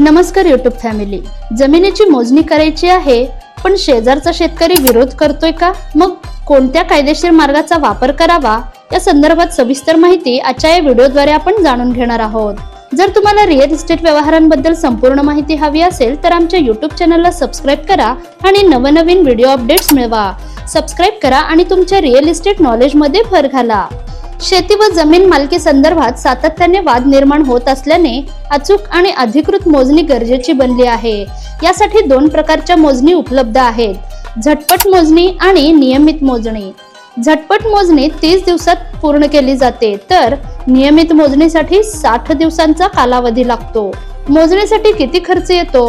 नमस्कार YouTube family जमिनीची मोजणी करायची आहे पण शेजारचा शेतकरी विरोध करतोय का? मग कोणत्या कायदेशीर मार्गाचा वापर करावा? या संदर्भात सविस्तर माहिती आजच्या या व्हिडिओद्वारे आपण जाणून घेणार आहोत. जर तुम्हाला रिअल इस्टेट व्यवहारांबद्दल संपूर्ण माहिती हवी असेल तर आमच्या युट्यूब चॅनलला सबस्क्राईब करा आणि नवनवीन व्हिडिओ अपडेट्स मिळवा. सबस्क्राईब करा आणि तुमच्या रिअल इस्टेट नॉलेजमध्ये भर घाला. शेती व जमीन मालकी संदर्भात सातत्याने वाद निर्माण होत असल्याने अचूक आणि अधिकृत मोजणी गरजेची बनली आहे. यासाठी दोन प्रकारच्या मोजणी उपलब्ध आहेत. झटपट मोजणी आणि नियमित मोजणी. झटपट मोजणी तीस दिवसात पूर्ण केली जाते तर नियमित मोजणीसाठी साठ दिवसांचा कालावधी लागतो. मोजणीसाठी किती खर्च येतो?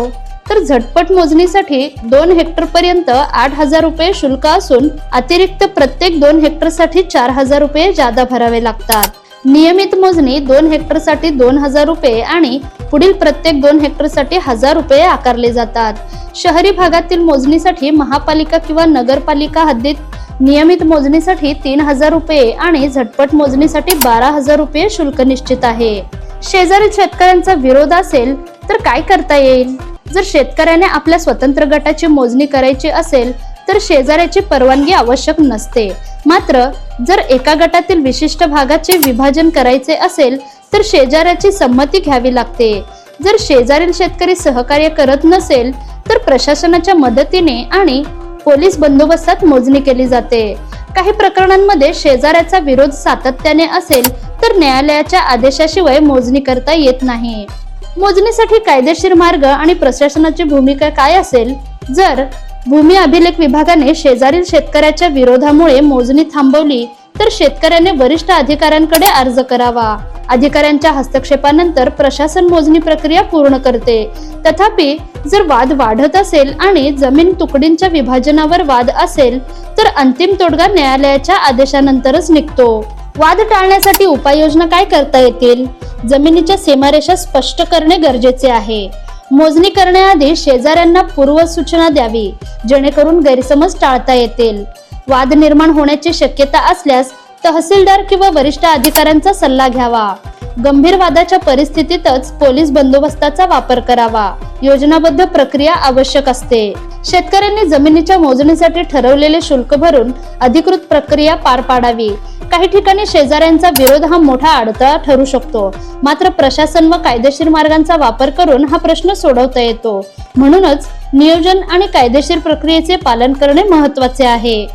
तर झटपट मोजणीसाठी दोन हेक्टर पर्यंत आठ हजार रुपये शुल्क असून अतिरिक्त प्रत्येक दोन हेक्टरसाठी चार हजार रुपये जादा भरावे लागतात. नियमित मोजणी दोन हेक्टरसाठी दोन हजार रुपये आणि पुढील प्रत्येक दोन हेक्टरसाठी हजार रुपये आकारले जातात. शहरी भागातील मोजणीसाठी महापालिका किंवा नगरपालिका हद्दीत नियमित मोजणीसाठी तीन हजार रुपये आणि झटपट मोजणीसाठी बारा हजार रुपये शुल्क निश्चित आहे. शेजारी शेतकऱ्यांचा विरोध असेल तर काय करता येईल? जर शेतकऱ्याने आपल्या स्वतंत्र गटाची मोजणी करायची असेल तर शेजाऱ्याची परवानगी आवश्यक नसते. मात्र जर एका गटातील विशिष्ट भागाचे विभाजन करायचे असेल तर शेजाऱ्याची संमती घ्यावी लागते. जर शेजारील शेतकरी सहकार्य करत नसेल तर प्रशासनाच्या मदतीने आणि पोलीस बंदोबस्तात मोजणी केली जाते. काही प्रकरणांमध्ये शेजाऱ्याचा विरोध सातत्याने असेल तर न्यायालयाच्या आदेशाशिवाय मोजणी करता येत नाही. मोजणीसाठी कायदेशीर मार्ग आणि प्रशासनाची भूमिका काय असेल? जर भूमी अभिलेख विभागाने शेजारील शेतकऱ्याच्या विरोधामुळे मोजणी थांबवली तर शेतकऱ्याने वरिष्ठ अधिकाऱ्यांकडे अर्ज करावा. अधिकाऱ्यांच्या हस्तक्षेपानंतर प्रशासन मोजणी प्रक्रिया पूर्ण करते. तथापि जर वाद वाढत असेल आणि जमीन तुकडींच्या विभाजनावर वाद असेल तर अंतिम तोडगा न्यायालयाच्या आदेशानंतरच निघतो. वाद टाळण्यासाठी उपाययोजना काय करता येतील? जमिनीच्या सीमारेषा स्पष्ट करणे गरजेचे आहे. मोजणी करण्याआधी शेजाऱ्यांना पूर्व सूचना द्यावी जेणेकरून गैरसमज टाळता येतील. वाद निर्माण होण्याची शक्यता असल्यास तहसीलदार किंवा वरिष्ठ अधिकाऱ्यांचा सल्ला घ्यावा. गंभीर वादाच्या परिस्थितीतच पोलीस बंदोबस्ताचा वापर करावा. योजनाबद्ध प्रक्रिया आवश्यक असते. शेतकऱ्यांनी जमिनीच्या मोजणीसाठी ठरवलेले शुल्क भरून अधिकृत प्रक्रिया पार पाडावी. काही ठिकाणी शेजाऱ्यांचा विरोध हा मोठा अडथळा ठरू शकतो. मात्र प्रशासन व कायदेशीर मार्गांचा वापर करून हा प्रश्न सोडवता येतो. म्हणूनच नियोजन आणि कायदेशीर प्रक्रियेचे पालन करणे महत्त्वाचे आहे.